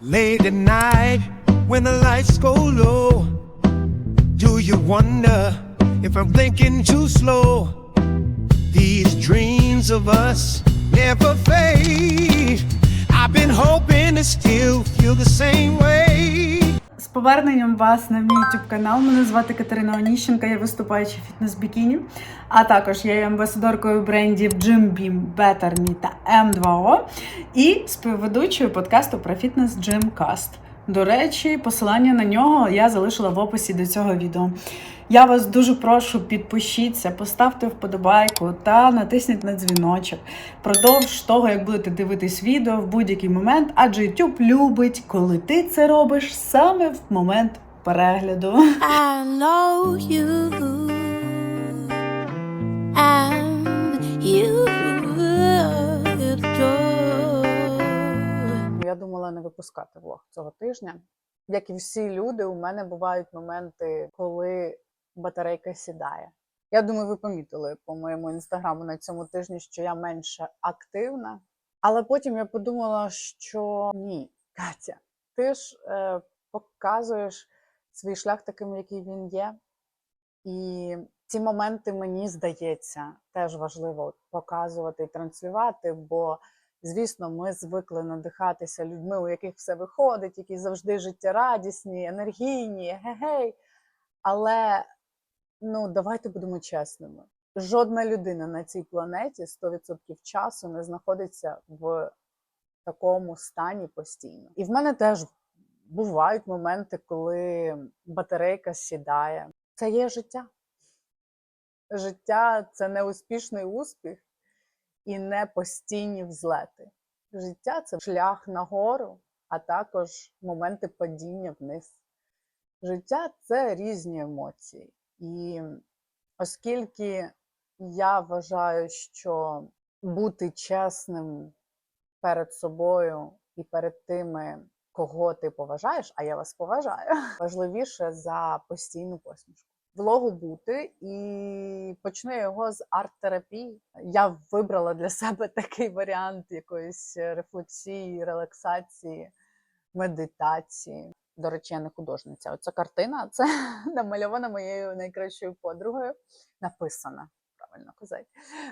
Late at night when the lights go low, do you wonder if I'm thinking too slow? These dreams of us never fade. I've been hoping to still feel the same way. З поверненням вас на мій youtube канал. Мене звати Катерина Оніщенка, я виступаюча фітнес-бікіні. А також я є амбасадоркою брендів Jim Beam, Better Me та M2O і співведучою подкасту про фітнес Gymcast. До речі, посилання на нього я залишила в описі до цього відео. Я вас дуже прошу, підпишіться, поставте вподобайку та натисніть на дзвіночок. Продовж того, як будете дивитись відео в будь-який момент, адже YouTube любить, коли ти це робиш саме в момент перегляду. I know you and you. Я думала не випускати влог цього тижня. Як і всі люди, у мене бувають моменти, коли батарейка сідає. Я думаю, ви помітили по моєму інстаграму на цьому тижні, що я менше активна. Але потім я подумала, що ні, Катя, ти ж е, показуєш свій шлях таким, який він є. І ці моменти, мені здається, теж важливо показувати і транслювати, бо Звісно, ми звикли надихатися людьми, у яких все виходить, які завжди життєрадісні, енергійні, гей-гей. Але ну, давайте будемо чесними. Жодна людина на цій планеті 100% часу не знаходиться в такому стані постійно. І в мене теж бувають моменти, коли батарейка сідає. Це є життя. Життя це не успішний успіх і не постійні взлети. Життя це шлях нагору, а також моменти падіння вниз. Життя це різні емоції. І оскільки я вважаю, що бути чесним перед собою і перед тими, кого ти поважаєш, а я вас поважаю, важливіше за постійну посмішку влогу бути і почну його з арт-терапії. Я вибрала для себе такий варіант якоїсь рефлексії, релаксації, медитації. До речі, я не художниця. Оця картина це намальована моєю найкращою подругою. Написана, правильно казати,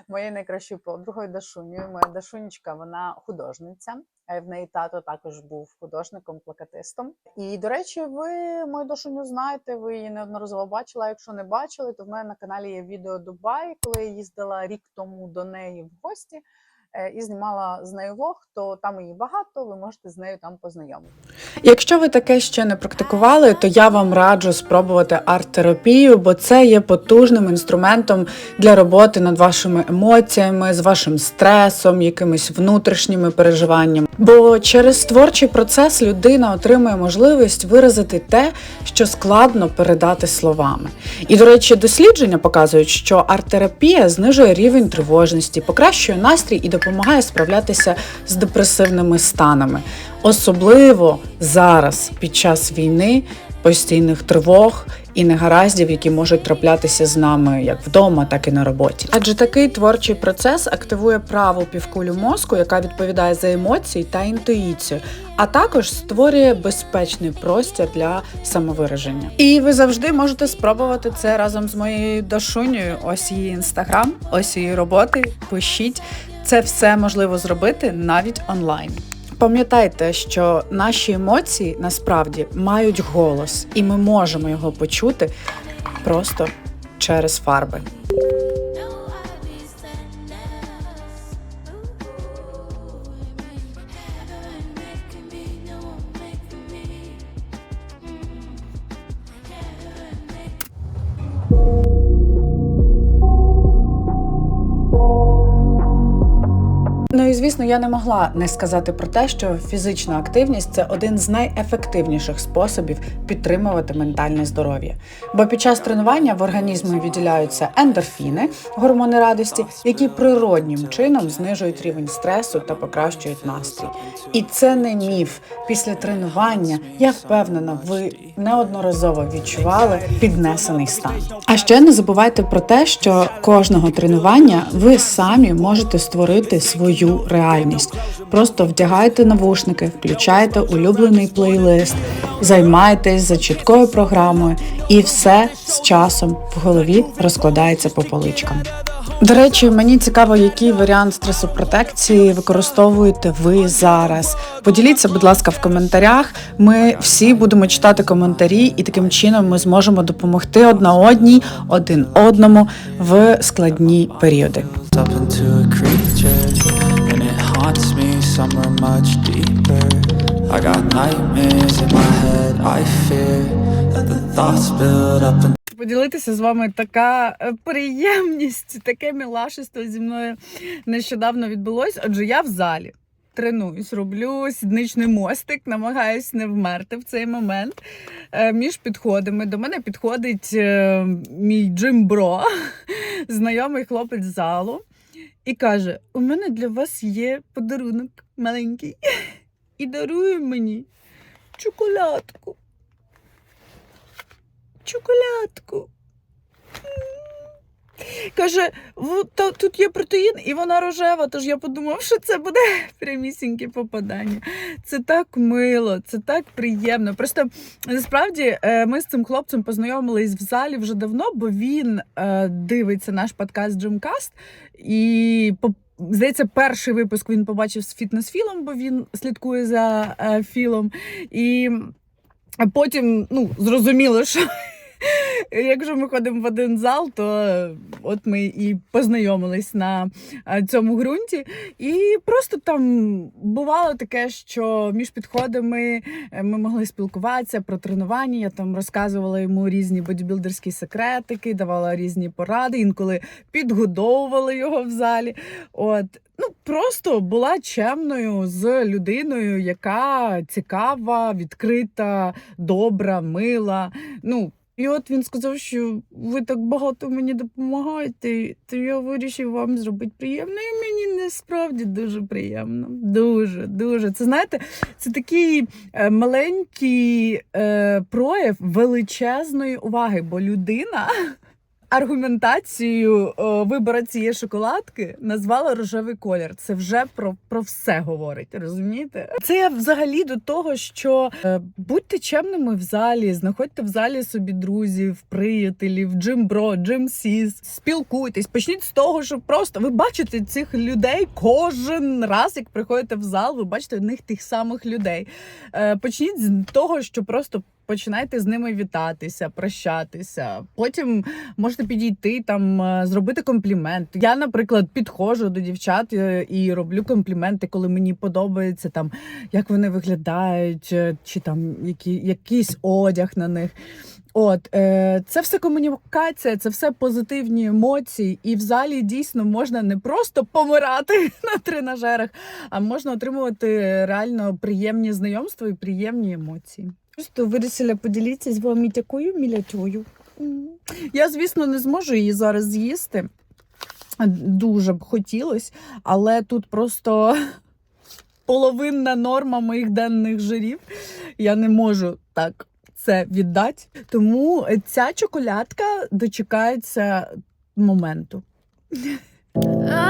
моєю найкращою подругою Дашунею. Моя Дашунечка, вона художниця. а В неї тато також був художником, плакатистом. І, до речі, ви мою Дашуню знаєте, ви її неодноразово бачили. А якщо не бачили, то в мене на каналі є відео Дубай, коли я їздила рік тому до неї в гості і знімала з нею влог, то там її багато, ви можете з нею там познайомитися. Якщо ви таке ще не практикували, то я вам раджу спробувати арт-терапію, бо це є потужним інструментом для роботи над вашими емоціями, з вашим стресом, якимись внутрішніми переживаннями. Бо через творчий процес людина отримує можливість виразити те, що складно передати словами. І, до речі, дослідження показують, що арт-терапія знижує рівень тривожності, покращує настрій і допомагає справлятися з депресивними станами. Особливо зараз, під час війни, постійних тривог і негараздів, які можуть траплятися з нами як вдома, так і на роботі. Адже такий творчий процес активує праву півкулю мозку, яка відповідає за емоції та інтуїцію, а також створює безпечний простір для самовираження. І ви завжди можете спробувати це разом з моєю Дашунею. Ось її інстаграм, ось її роботи. Пишіть. Це все можливо зробити навіть онлайн. Пам'ятайте, що наші емоції насправді мають голос, і ми можемо його почути просто через фарби. Ну і звісно, я не могла не сказати про те, що фізична активність це один з найефективніших способів підтримувати ментальне здоров'я. Бо під час тренування в організмі відділяються ендорфіни, гормони радості, які природнім чином знижують рівень стресу та покращують настрій. І це не міф. Після тренування я впевнена, ви неодноразово відчували піднесений стан. А ще не забувайте про те, що кожного тренування ви самі можете створити свою реальність. Просто вдягайте навушники, включайте улюблений плейлист, займайтесь за чіткою програмою, і все з часом в голові розкладається по поличкам. До речі, мені цікаво, який варіант стресопротекції використовуєте ви зараз. Поділіться, будь ласка, в коментарях. Ми всі будемо читати коментарі, і таким чином ми зможемо допомогти одна одній, один одному в складні періоди. Haunts me somewhere much deeper i got nightmares in my head i fear that the thoughts build up and Поділитися з вами така е, приємність, таке мілашество зі мною нещодавно відбулось. Отже, я в залі. Тренуюсь, роблю сідничний мостик, намагаюсь не вмерти в цей момент. Е, Між підходами до мене підходить е, мій джимбро, знайомий хлопець залу, і каже: У мене для вас є подарунок маленький. І дарує мені чоколадку. Чоколадку. Каже, тут є протеїн, і вона рожева, тож я подумав, що це буде прямісіньке попадання. Це так мило, це так приємно. Просто насправді е, ми з цим хлопцем познайомились в залі вже давно, бо він е, дивиться наш подкаст Джимкаст. І здається, перший випуск він побачив з фітнес-філом, бо він слідкує за е, філом. І потім ну, зрозуміло, що якщо ми ходимо в один зал, то от ми і познайомились на е, цьому ґрунті. І просто там бувало таке, що між підходами е, ми могли спілкуватися про тренування. Я там розказувала йому різні бодібілдерські секретики, давала різні поради, інколи підгодовувала його в залі. От. Ну, просто була чемною з людиною, яка цікава, відкрита, добра, мила. Ну, і от він сказав, що ви так багато мені допомагаєте, то я вирішив вам зробити приємно. І мені насправді дуже приємно. Дуже, дуже. Це знаєте, це такий е, маленький е, прояв величезної уваги, бо людина. Аргументацією е, вибору цієї шоколадки назвала рожевий колір. Це вже про, про все говорить, розумієте? Це взагалі до того, що е, будьте чемними в залі, знаходьте в залі собі друзів, приятелів, джимбро, джимсіс, спілкуйтесь. Почніть з того, що просто ви бачите цих людей кожен раз, як приходите в зал, ви бачите в них тих самих людей. Е, почніть з того, що просто. Починайте з ними вітатися, прощатися. Потім можете підійти там, е, зробити комплімент. Я, наприклад, підходжу до дівчат е, і роблю компліменти, коли мені подобається там, як вони виглядають, е, чи там які, якийсь одяг на них. От е, це все комунікація, це все позитивні емоції, і в залі дійсно можна не просто помирати на тренажерах, а можна отримувати реально приємні знайомства і приємні емоції. Просто вирішила поділитися з вами такою мілятою. Я, звісно, не зможу її зараз з'їсти. Дуже б хотілося, але тут просто половинна норма моїх денних жирів. Я не можу так це віддати. Тому ця чоколядка дочекається моменту.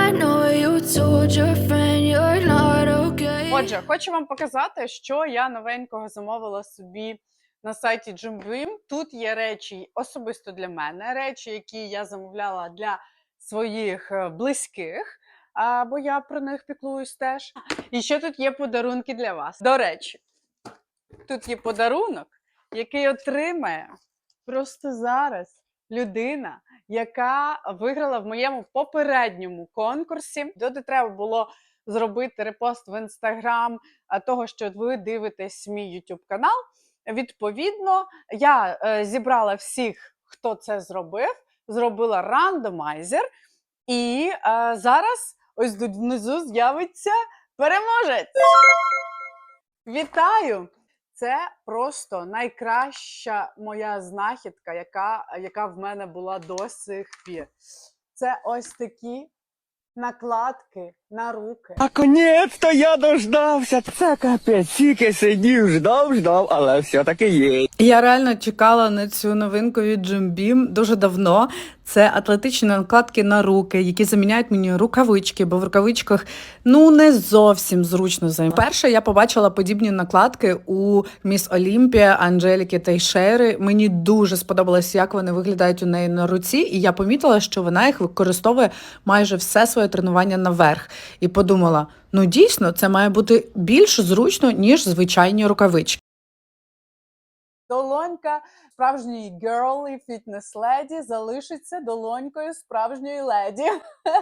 I know you told your friend you're not. Отже, хочу вам показати, що я новенького замовила собі на сайті Jimbeam. Тут є речі особисто для мене, речі, які я замовляла для своїх е, близьких, бо я про них піклуюсь теж. І ще тут є подарунки для вас. До речі, тут є подарунок, який отримає просто зараз людина, яка виграла в моєму попередньому конкурсі, де треба було зробити репост в інстаграм того, що ви дивитесь мій YouTube канал. Відповідно, я е, зібрала всіх, хто це зробив, зробила рандомайзер, і е, зараз ось тут внизу з'явиться переможець. Вітаю! Це просто найкраща моя знахідка, яка, яка в мене була до сих пір. Це ось такі накладки на руки. Наконець-то я дождався. Це капець, тільки сидів, ждав, ждав, але все-таки є. Я реально чекала на цю новинку від Jim Beam дуже давно. Це атлетичні накладки на руки, які заміняють мені рукавички, бо в рукавичках ну не зовсім зручно займати. Перше я побачила подібні накладки у Міс Олімпія Анжеліки Тейшери. Мені дуже сподобалось, як вони виглядають у неї на руці, і я помітила, що вона їх використовує майже все своє тренування наверх. І подумала: ну дійсно, це має бути більш зручно, ніж звичайні рукавички. Долонька справжньої girl і фітнес-леді залишиться долонькою справжньої леді.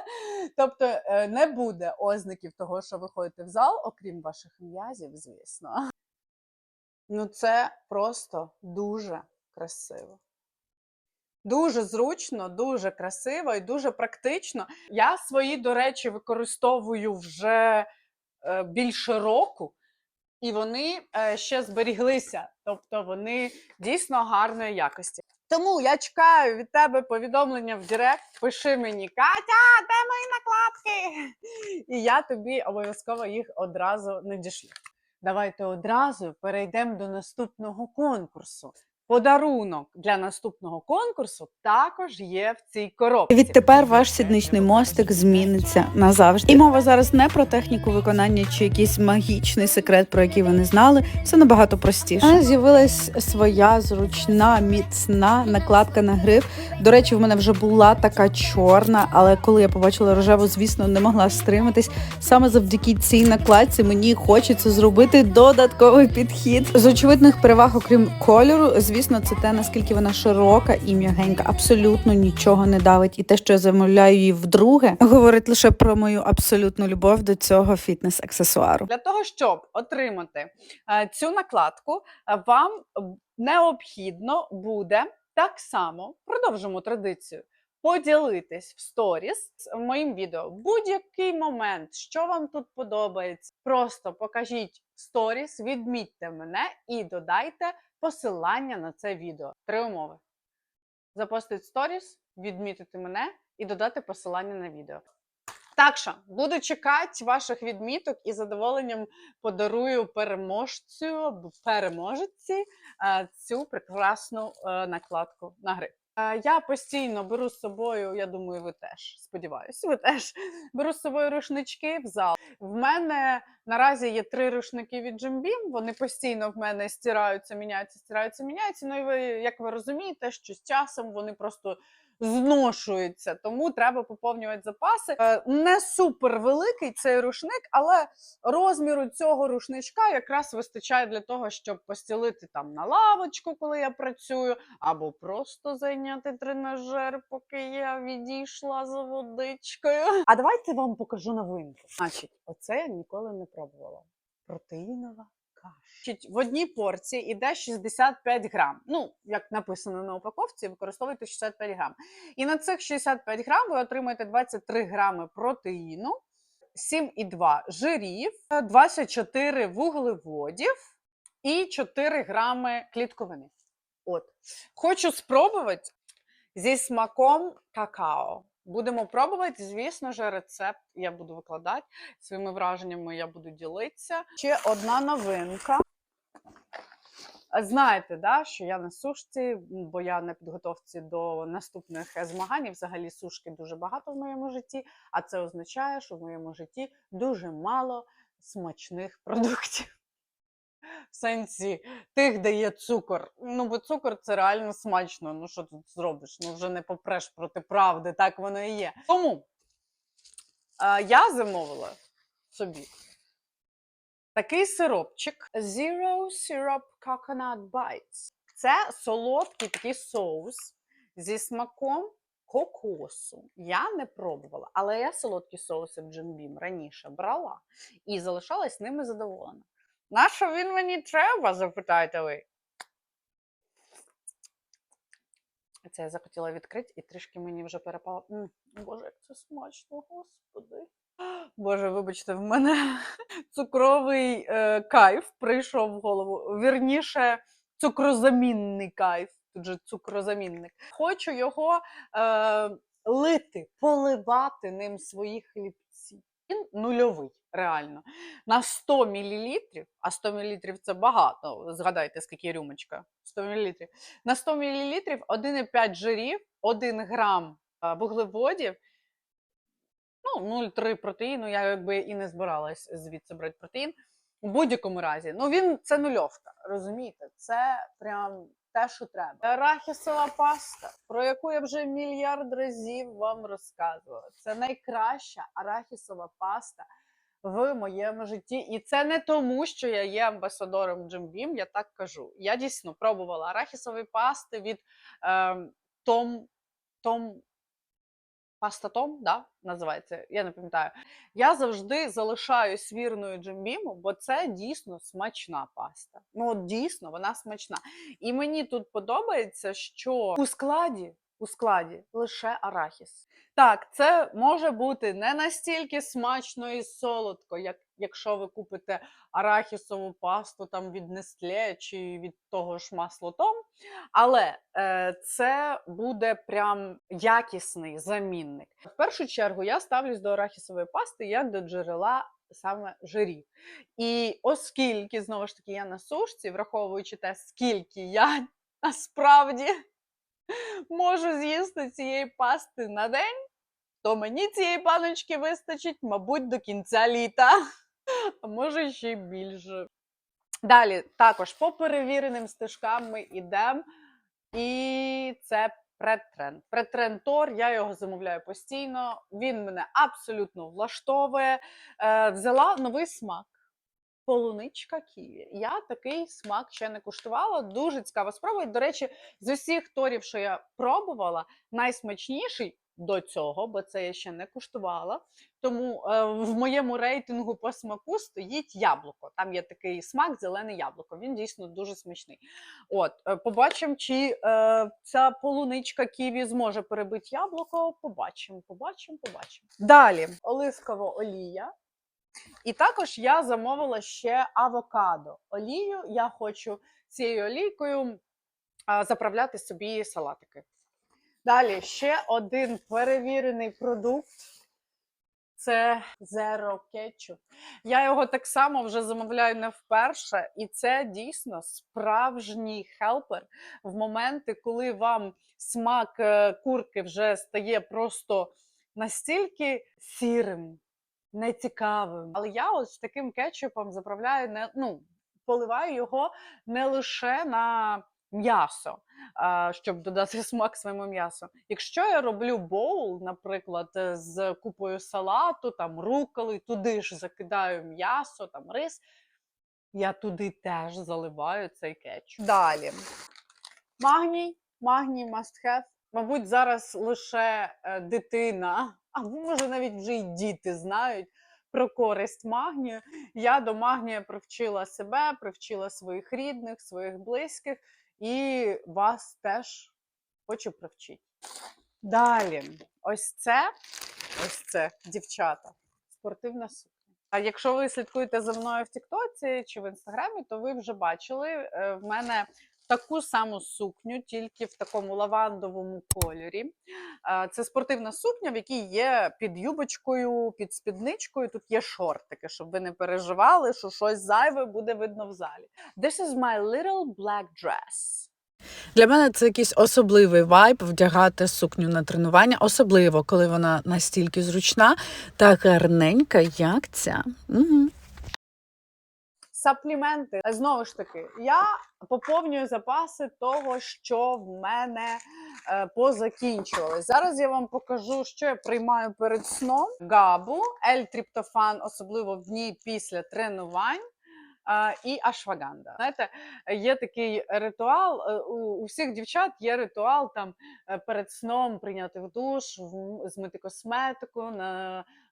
тобто е, не буде ознаків того, що ви ходите в зал, окрім ваших м'язів, звісно. Ну, це просто дуже красиво. Дуже зручно, дуже красиво і дуже практично. Я свої, до речі, використовую вже е, більше року, і вони е, ще зберіглися. Тобто вони дійсно гарної якості. Тому я чекаю від тебе повідомлення в Директ. Пиши мені, Катя, де мої накладки? І я тобі обов'язково їх одразу надішлю. Давайте одразу перейдемо до наступного конкурсу. Подарунок для наступного конкурсу також є в цій коробці. Відтепер ваш сідничний мостик зміниться назавжди. І мова зараз не про техніку виконання чи якийсь магічний секрет, про який ви не знали. Все набагато простіше. У мене з'явилась своя зручна, міцна накладка на гриф. До речі, в мене вже була така чорна, але коли я побачила рожеву, звісно, не могла стриматись. Саме завдяки цій накладці мені хочеться зробити додатковий підхід. З очевидних переваг, окрім кольору, звісно, це те, наскільки вона широка і м'ягенька, абсолютно нічого не давить. І те, що я замовляю її вдруге, говорить лише про мою абсолютну любов до цього фітнес-аксесуару. Для того, щоб отримати е, цю накладку, е, вам необхідно буде так само, продовжимо традицію, поділитись в сторіс моїм відео. Будь-який момент, що вам тут подобається, просто покажіть сторіс, відмітьте мене і додайте посилання на це відео. Три умови: запостити сторіс, відмітити мене і додати посилання на відео. Так що буду чекати ваших відміток і задоволенням подарую переможцю або переможеці е, цю прекрасну е, накладку на гриф. Е, Я постійно беру з собою, я думаю, ви теж сподіваюся, ви теж беру з собою рушнички в зал. В мене наразі є три рушники від Beam, Вони постійно в мене стираються, міняються, стираються, міняються. Ну і ви, як ви розумієте, що з часом вони просто зношуються, тому треба поповнювати запаси. Е, Не супер великий цей рушник, але розміру цього рушничка якраз вистачає для того, щоб постілити там на лавочку, коли я працюю, або просто зайняти тренажер, поки я відійшла за водичкою. А давайте вам покажу новинку. Значить, оце я ніколи не пробувала. Протеїнова Значить, В одній порції іде 65 грам. Ну, як написано на упаковці, використовуйте 65 грам. І на цих 65 грам ви отримаєте 23 грами протеїну, 7,2 жирів, 24 вуглеводів і 4 грами клітковини. От. Хочу спробувати зі смаком какао. Будемо пробувати, звісно ж, рецепт я буду викладати. Своїми враженнями я буду ділитися. Ще одна новинка. Знаєте, да, що я на сушці, бо я на підготовці до наступних е, змагань. Взагалі сушки дуже багато в моєму житті, а це означає, що в моєму житті дуже мало смачних продуктів. Сенсі тих, де є цукор. Ну, бо цукор це реально смачно. Ну, що тут зробиш? Ну, вже не попреш проти правди, так воно і є. Тому е, я замовила собі такий сиропчик Zero Syrup Coconut Bites. Це солодкий такий соус зі смаком кокосу. Я не пробувала, але я солодкі соуси в Beam раніше брала і залишалась ними задоволена. Нащо він мені треба? запитаєте ви. Це я захотіла відкрити і трішки мені вже перепало. М, Боже, як це смачно, господи. Боже, вибачте, в мене цукровий е, кайф прийшов в голову. Вірніше, цукрозамінний кайф. Тут же цукрозамінник. Хочу його е, лити, поливати ним свої хлібці. Він нульовий, реально. На 100 мл, а 100 мл це багато. Згадайте, скільки рюмочка. 100 мл. На 100 мл 1,5 жирів, 1 грам вуглеводів, ну, 0,3 протеїну. Я якби і не збиралась звідси брати протеїн. У будь-якому разі. Ну, він це нульовка, розумієте? Це прям те, що треба. Арахісова паста, про яку я вже мільярд разів вам розказувала. Це найкраща арахісова паста в моєму житті. І це не тому, що я є амбасадором Джим Бім, я так кажу. Я дійсно пробувала арахісові пасти від е, Том, Том Паста Том, да, називається, я не пам'ятаю. Я завжди залишаюсь вірною джембіму, бо це дійсно смачна паста. Ну, от дійсно, вона смачна. І мені тут подобається, що у складі, у складі лише арахіс. Так, це може бути не настільки смачно і солодко, як якщо ви купите арахісову пасту там від Nestlé чи від того ж масло Том. Але е, це буде прям якісний замінник. В першу чергу я ставлюсь до арахісової пасти як до джерела саме жирів. І оскільки, знову ж таки, я на сушці, враховуючи те, скільки я насправді можу з'їсти цієї пасти на день, то мені цієї баночки вистачить, мабуть, до кінця літа, а може ще й більше. Далі, також по перевіреним стежкам ми йдемо. І це предтренд. Предтрендтор, я його замовляю постійно. Він мене абсолютно влаштовує. Е, взяла новий смак. Полуничка ківі. Я такий смак ще не куштувала. Дуже цікаво спробувати. До речі, з усіх торів, що я пробувала, найсмачніший до цього, бо це я ще не куштувала. Тому е, в моєму рейтингу по смаку стоїть яблуко. Там є такий смак, зелене яблуко. Він дійсно дуже смачний. От, е, побачимо, чи е, ця полуничка ківі зможе перебити яблуко. Побачимо, побачимо, побачимо. Далі оливкова олія. І також я замовила ще авокадо. Олію. Я хочу цією олійкою заправляти собі салатики. Далі ще один перевірений продукт. Це Zero Ketchup. Я його так само вже замовляю не вперше, і це дійсно справжній хелпер в моменти, коли вам смак е, курки вже стає просто настільки сірим, нецікавим. Але я з таким кетчупом заправляю не ну, поливаю його не лише на м'ясо, щоб додати смак своєму м'ясу. Якщо я роблю боул, наприклад, з купою салату, там руколи, туди ж закидаю м'ясо, там рис. Я туди теж заливаю цей кетчуп. Далі. Магній, магній must have. Мабуть, зараз лише е, дитина, а може навіть вже й діти знають про користь магнію. Я до магнія привчила себе, привчила своїх рідних, своїх близьких, і вас теж хочу привчити. Далі, ось це, ось це, дівчата, спортивна сукня. А якщо ви слідкуєте за мною в Тіктоці чи в інстаграмі, то ви вже бачили е, в мене таку саму сукню, тільки в такому лавандовому кольорі. Це спортивна сукня, в якій є під юбочкою, під спідничкою. Тут є шортики, щоб ви не переживали, що щось зайве буде видно в залі. This is my little black dress. Для мене це якийсь особливий вайб вдягати сукню на тренування, особливо коли вона настільки зручна та гарненька, як ця. Угу. Сапліменти. Знову ж таки, я поповнюю запаси того, що в мене е, позакінчувалось. Зараз я вам покажу, що я приймаю перед сном. Габу, L-триптофан, особливо в дні після тренувань. Е, І ашваганда. Знаєте, є такий ритуал. е, У, у всіх дівчат є ритуал там е, перед сном прийняти в душ, в- змити косметику,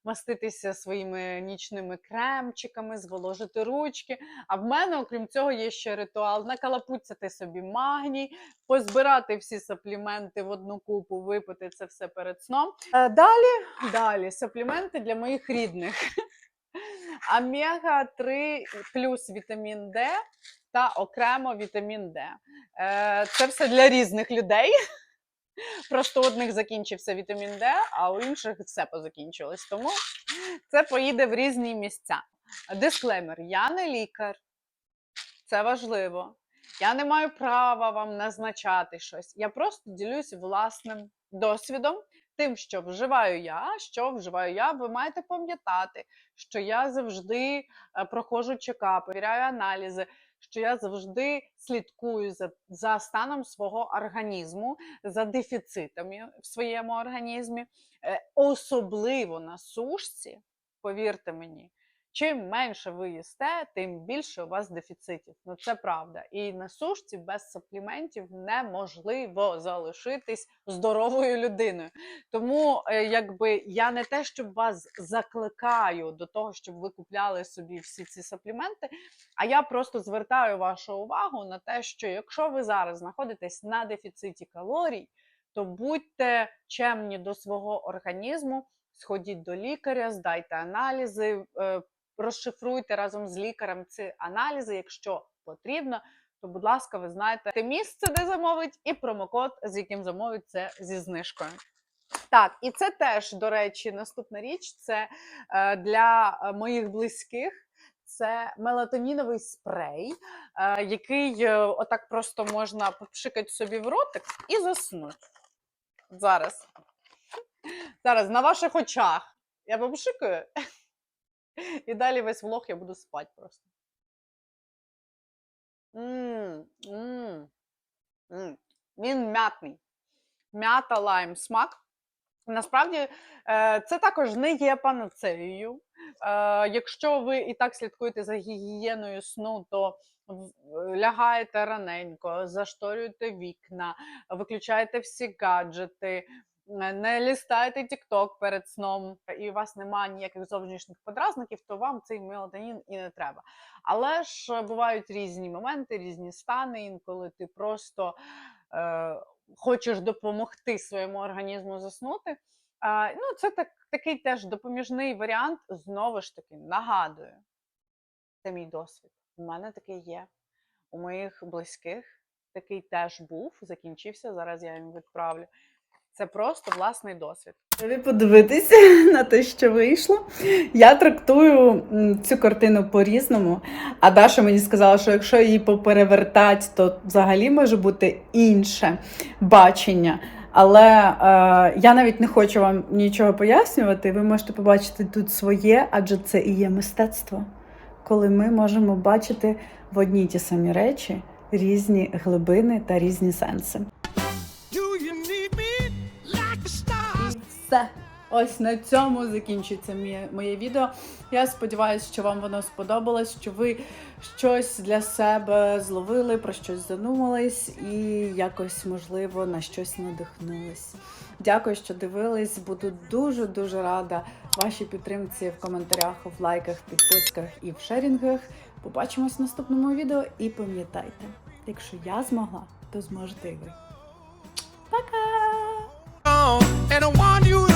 намаститися своїми нічними кремчиками, зволожити ручки. А в мене, окрім цього, є ще ритуал накалапуцяти собі магній, позбирати всі сапліменти в одну купу, випити це все перед сном. Е, Далі, далі сапліменти для моїх рідних. Омега 3 плюс вітамін Д та окремо вітамін Д. Е, Це все для різних людей. Просто у одних закінчився вітамін Д, а у інших все позакінчилось. Тому це поїде в різні місця. Дисклеймер: я не лікар, це важливо. Я не маю права вам назначати щось. Я просто ділюсь власним досвідом, тим, що вживаю я, що вживаю я. Ви маєте пам'ятати, що я завжди е, проходжу чекап, перевіряю аналізи, що я завжди слідкую за, за станом свого організму, за дефіцитами в своєму організмі, Е, особливо на сушці, повірте мені. Чим менше ви їсте, тим більше у вас дефіцитів. Ну це правда. І на сушці без супліментів неможливо залишитись здоровою людиною. Тому, е, якби я не те, щоб вас закликаю до того, щоб ви купляли собі всі ці супліменти, а я просто звертаю вашу увагу на те, що якщо ви зараз знаходитесь на дефіциті калорій, то будьте чемні до свого організму, сходіть до лікаря, здайте аналізи, е, розшифруйте разом з лікарем ці аналізи, якщо потрібно. То, будь ласка, ви знаєте те місце, де замовить, і промокод, з яким замовить це зі знижкою. Так, і це теж, до речі, наступна річ це е, для е, моїх близьких. Це мелатоніновий спрей, е, який отак просто можна попшикати собі в ротик і заснути. Зараз. Зараз на ваших очах. Я попшикаю. І далі весь влог я буду спати просто. Він м'ятний. М'ята лайм смак. Насправді, е, це також не є панацеєю. Е, Якщо ви і так слідкуєте за гігієною сну, то лягаєте раненько, зашторюєте вікна, виключаєте всі гаджети, е, не лістаєте TikTok перед сном, і у вас немає ніяких зовнішніх подразників, то вам цей мелатонін і не треба. Але ж е, бувають різні моменти, різні стани, інколи ти просто е, хочеш допомогти своєму організму заснути. А, ну, це так, такий теж допоміжний варіант. Знову ж таки, нагадую, це мій досвід. У мене такий є. У моїх близьких такий теж був, закінчився. Зараз я їм відправлю. Це просто власний досвід. Ви подивитися на те, що вийшло. Я трактую цю картину по-різному. А Даша мені сказала, що якщо її поперевертати, то взагалі може бути інше бачення. Але е, я навіть не хочу вам нічого пояснювати. Ви можете побачити тут своє, адже це і є мистецтво, коли ми можемо бачити в одній ті самі речі різні глибини та різні сенси. Все. Ось на цьому закінчується моє, моє відео. Я сподіваюся, що вам воно сподобалось, що ви щось для себе зловили, про щось задумались і якось, можливо, на щось надихнулись. Дякую, що дивились. Буду дуже дуже рада вашій підтримці в коментарях, в лайках, підписках і в шерінгах. Побачимось в наступному відео і пам'ятайте, якщо я змогла, то зможете і ви. Пока! And I want you